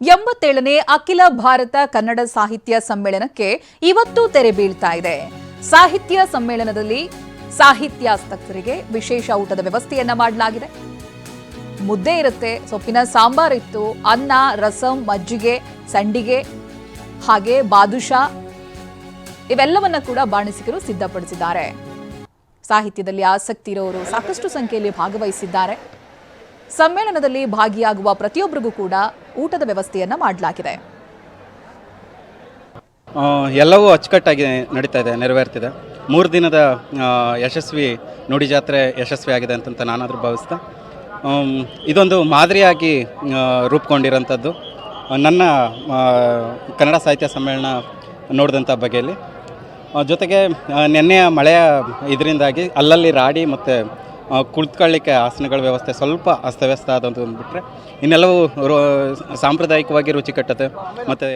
ಎಂಬತ್ತೇಳನೇ ಅಖಿಲ ಭಾರತ ಕನ್ನಡ ಸಾಹಿತ್ಯ ಸಮ್ಮೇಳನಕ್ಕೆ ಇವತ್ತು ತೆರೆ ಬೀಳ್ತಾ ಇದೆ. ಸಾಹಿತ್ಯ ಸಮ್ಮೇಳನದಲ್ಲಿ ಸಾಹಿತ್ಯಾಸಕ್ತರಿಗೆ ವಿಶೇಷ ಊಟದ ವ್ಯವಸ್ಥೆಯನ್ನ ಮಾಡಲಾಗಿದೆ. ಮುದ್ದೆ ಇರುತ್ತೆ, ಸೊಪ್ಪಿನ ಸಾಂಬಾರ್ ಇತ್ತು, ಅನ್ನ, ರಸಂ, ಮಜ್ಜಿಗೆ, ಸಂಡಿಗೆ, ಹಾಗೆ ಬಾದುಷಾ ಇವೆಲ್ಲವನ್ನ ಕೂಡ ಬಾಣಿಸಿಕರು ಸಿದ್ಧಪಡಿಸಿದ್ದಾರೆ. ಸಾಹಿತ್ಯದಲ್ಲಿ ಆಸಕ್ತಿ ಇರೋರು ಸಾಕಷ್ಟು ಸಂಖ್ಯೆಯಲ್ಲಿ ಭಾಗವಹಿಸಿದ್ದಾರೆ. ಸಮ್ಮೇಳನದಲ್ಲಿ ಭಾಗಿಯಾಗುವ ಪ್ರತಿಯೊಬ್ಬರಿಗೂ ಕೂಡ ಊಟದ ವ್ಯವಸ್ಥೆಯನ್ನು ಮಾಡಲಾಗಿದೆ. ಎಲ್ಲವೂ ಅಚ್ಚುಕಟ್ಟಾಗಿ ನಡೀತಾ ಇದೆ, ನೆರವೇರ್ತಿದೆ. ಮೂರು ದಿನದ ಯಶಸ್ವಿ ನುಡಿ ಜಾತ್ರೆ ಯಶಸ್ವಿಯಾಗಿದೆ ಅಂತಂತ ನಾನಾದರೂ ಭಾವಿಸ್ತಾ. ಇದೊಂದು ಮಾದರಿಯಾಗಿ ರೂಪುಗೊಂಡಿರೋಂಥದ್ದು. ನನ್ನ ಕನ್ನಡ ಸಾಹಿತ್ಯ ಸಮ್ಮೇಳನ ನೋಡಿದಂಥ ಬಗೆಯಲ್ಲಿ. ಜೊತೆಗೆ ನೆನ್ನೆಯ ಮಳೆಯ ಇದರಿಂದಾಗಿ ಅಲ್ಲಲ್ಲಿ ರಾಡಿ ಮತ್ತು ಕುಳಿತುಕೊಳ್ಳಿಕ್ಕೆ ಆಸನಗಳ ವ್ಯವಸ್ಥೆ ಸ್ವಲ್ಪ ಅಸ್ತವ್ಯಸ್ತ ಆದಂಥದ್ದು ಬಿಟ್ಟರೆ ಇನ್ನೆಲ್ಲವೂ ರೋ ಸಾಂಪ್ರದಾಯಿಕವಾಗಿ ರುಚಿಕಟ್ಟತೆ ಮತ್ತು